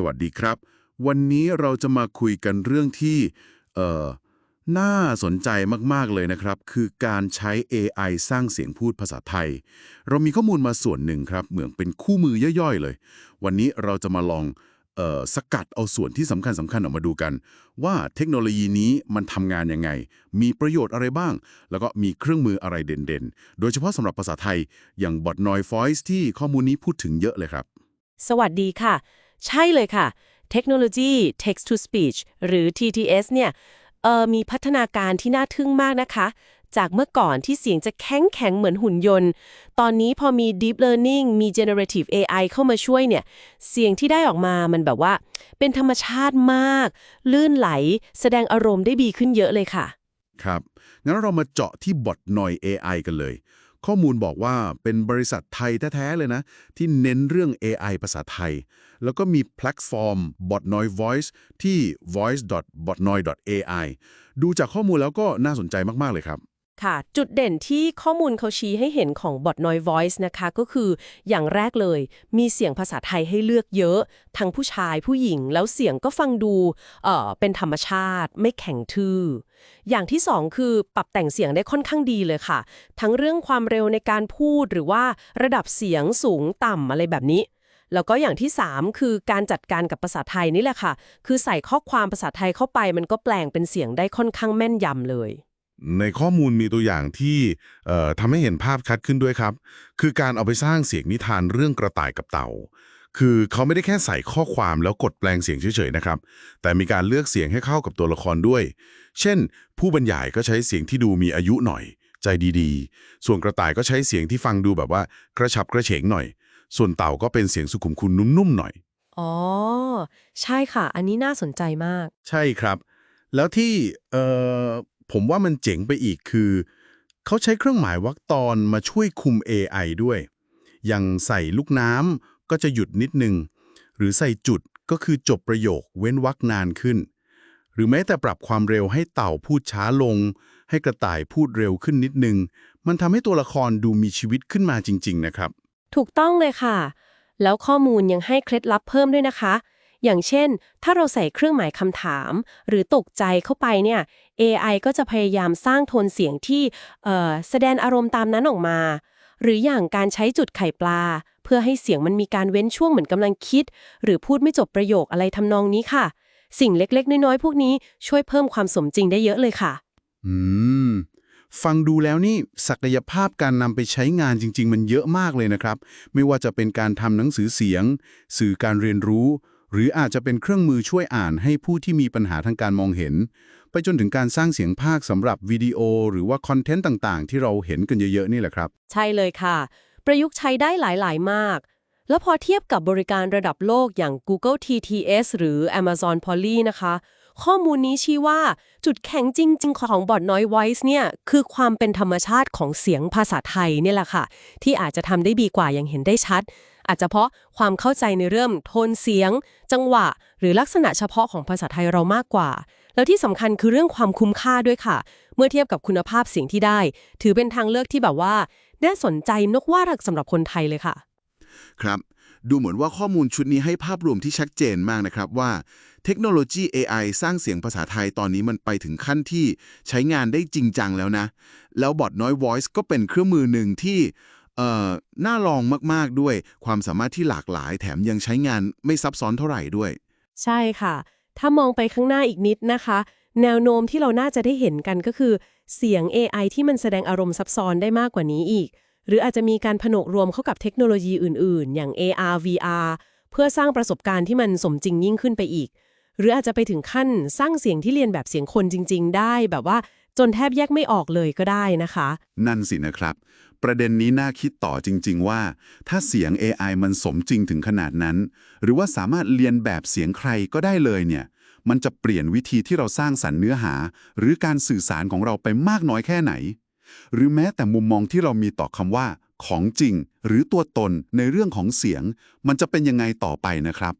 สวัสดีครับ วันนี้เราจะมาคุยกันเรื่องที่เอ่อน่าสนใจมาก ๆ เลยนะครับ คือการใช้ AI สร้างเสียงพูดภาษาไทย เรามีข้อมูลมาส่วนหนึ่งครับ เหมือนเป็นคู่มือย่อยๆเลย วันนี้เราจะมาลองเอ่อสกัดเอาส่วนที่สำคัญสำคัญออกมาดูกัน ว่าเทคโนโลยีนี้มันทำงานยังไง มีประโยชน์อะไรบ้าง แล้วก็มีเครื่องมืออะไรเด่นๆ โดยเฉพาะสำหรับภาษาไทย อย่าง Bot Noise Voice ที่ข้อมูลนี้พูดถึงเยอะเลยครับ สวัสดีค่ะ ใช่เลยค่ะ เทคโนโลยี Text to Speech หรือ TTS เนี่ยเออมีพัฒนาการที่น่าทึ่งมากนะคะ จากเมื่อก่อนที่เสียงจะแข็งแข็งเหมือนหุ่นยนต์ ตอนนี้พอมี Deep Learning มี Generative AI เข้ามาช่วยเนี่ย เสียงที่ได้ออกมามันแบบว่า เป็นธรรมชาติมาก ลื่นไหล แสดงอารมณ์ได้ดีขึ้นเยอะเลยค่ะ ครับ งั้นเรามาเจาะที่บอทนอย AI กันเลย ข้อมูลบอกว่าเป็นบริษัทไทยแท้ ๆ เลยนะ ที่เน้นเรื่อง AI ภาษาไทย แล้วก็มีแพลตฟอร์ม Botnoy Voice ที่ voice.botnoy.ai ดูจากข้อมูลแล้วก็น่าสนใจมาก ๆ เลยครับ ค่ะ จุดเด่นที่ข้อมูลเขาชี้ให้เห็นของ Bot Noise Voice นะคะ ก็คืออย่างแรกเลย มีเสียงภาษาไทยให้เลือกเยอะ ทั้งผู้ชายผู้หญิงแล้วเสียงก็ฟังดูเอ่อเป็นธรรมชาติไม่แข็งทื่อ อย่างที่สองคือปรับแต่งเสียงได้ค่อนข้างดีเลยค่ะ ทั้งเรื่องความเร็วในการพูดหรือว่าระดับเสียงสูงต่ำอะไรแบบนี้แล้วก็อย่างที่ 3 คือการจัดการกับภาษาไทยนี่แหละค่ะ คือใส่ข้อความภาษาไทยเข้าไปมันก็แปลงเป็นเสียงได้ค่อนข้างแม่นยำเลย ในข้อมูลมีตัวอย่างที่เอ่อทำให้เห็นภาพชัดขึ้นด้วยครับ คือการเอาไปสร้างเสียงนิทานเรื่องกระต่ายกับเต่า คือเขาไม่ได้แค่ใส่ข้อความแล้วกดแปลงเสียงเฉยๆนะครับ แต่มีการเลือกเสียงให้เข้ากับตัวละครด้วย เช่น ผู้บรรยายก็ใช้เสียงที่ดูมีอายุหน่อย ใจดีๆ ส่วนกระต่ายก็ใช้เสียงที่ฟังดูแบบว่ากระฉับกระเฉงหน่อย ส่วนเต่าก็เป็นเสียงสุขุมคุณนุ่มๆหน่อย อ๋อ ใช่ค่ะ อันนี้น่าสนใจมาก ใช่ครับ แล้วที่เอ่อ ผมว่ามันเจ๋งไปอีกคือ เขาใช้เครื่องหมายวรรคตอนมาช่วยคุม AI ด้วย อย่างใส่ลูกน้ำก็จะหยุดนิดนึง หรือใส่จุดก็คือจบประโยคเว้นวรรคนานขึ้น หรือแม้แต่ปรับความเร็วให้เต่าพูดช้าลง ให้กระต่ายพูดเร็วขึ้นนิดนึง มันทำให้ตัวละครดูมีชีวิตขึ้นมาจริง ๆ นะครับ ถูกต้องเลยค่ะ แล้วข้อมูลยังให้เคล็ดลับเพิ่มด้วยนะคะ อย่างเช่น ถ้าเราใส่เครื่องหมายคำถาม หรือตกใจเข้าไปเนี่ย AI ก็จะพยายามสร้างโทนเสียงที่แสดงอารมณ์ตามนั้นออกมา หรืออย่างการใช้จุดไข่ปลา เพื่อให้เสียงมันมีการเว้นช่วงเหมือนกำลังคิด หรือพูดไม่จบประโยคอะไรทำนองนี้ค่ะ สิ่งเล็กๆ น้อยๆ พวกนี้ช่วยเพิ่มความสมจริงได้เยอะเลยค่ะ อืมฟังดูแล้วนี่ศักยภาพการนำไปใช้งานจริง ๆ มันเยอะมากเลยนะครับ ไม่ว่าจะเป็นการทำหนังสือเสียง สื่อการเรียนรู้ หรืออาจจะเป็นเครื่องมือช่วยอ่านให้ผู้ที่มีปัญหาทางการมองเห็น ไปจนถึงการสร้างเสียงภาคสำหรับวิดีโอ หรือว่าคอนเทนต์ต่างๆ ที่เราเห็นกันเยอะๆนี่แหละครับ ใช่เลยค่ะ ประยุกต์ใช้ได้หลายๆ มาก แล้วพอเทียบกับบริการระดับโลกอย่าง Google TTS หรือ Amazon Polly นะคะ ข้อมูลนี้ชี้ว่าจุดแข็งจริง ๆ ของ Bot Noise Voice เนี่ยคือความเป็นธรรมชาติของเสียงภาษาไทยเนี่ยแหละค่ะ ที่อาจจะทำได้ดีกว่าอย่างเห็นได้ชัด อาจจะเพราะความเข้าใจในเรื่องโทนเสียง จังหวะ หรือลักษณะเฉพาะของภาษาไทยเรามากกว่า แล้วที่สำคัญคือเรื่องความคุ้มค่าด้วยค่ะ เมื่อเทียบกับคุณภาพเสียงที่ได้ ถือเป็นทางเลือกที่แบบว่าน่าสนใจนกว่ารักสำหรับคนไทยเลยค่ะ ครับดูเหมือนว่าข้อมูลชุดนี้ให้ภาพรวมที่ชัดเจนมากนะครับว่า เทคโนโลยี AI สร้างเสียงภาษาไทยตอนนี้มันไปถึงขั้นที่ใช้งานได้จริงจังแล้วนะ แล้วบอทน้อย Voice ก็เป็นเครื่องมือหนึ่งที่ เอ่อน่าลองมากๆด้วย ความสามารถที่หลากหลายแถมยังใช้งานไม่ซับซ้อนเท่าไหร่ด้วย ใช่ค่ะ ถ้ามองไปข้างหน้าอีกนิดนะคะ แนวโน้มที่เราน่าจะได้เห็นกันก็คือ เสียง AI ที่มันแสดงอารมณ์ซับซ้อนได้มากกว่านี้อีก หรืออาจจะมีการผนวกรวมเข้ากับเทคโนโลยีอื่น ๆ อย่าง AR VR เพื่อสร้างประสบการณ์ที่มันสมจริงยิ่งขึ้นไปอีก หรืออาจจะไปถึงขั้นสร้างเสียงที่เรียนแบบเสียงคนจริง ๆ ได้ แบบว่า จนแทบแยกไม่ออกเลยก็ได้นะคะ นั่นสินะครับ ประเด็นนี้น่าคิดต่อจริง ๆ ว่า ถ้าเสียง AI มันสมจริงถึงขนาดนั้น หรือว่าสามารถเรียนแบบเสียงใครก็ได้เลยเนี่ย มันจะเปลี่ยนวิธีที่เราสร้างสรรค์เนื้อหา หรือการสื่อสารของเราไปมากน้อยแค่ไหน หรือแม้แต่มุมมองที่เรามีต่อคำว่า ของจริง หรือตัวตนในเรื่องของเสียง มันจะเป็นยังไงต่อไปนะครับ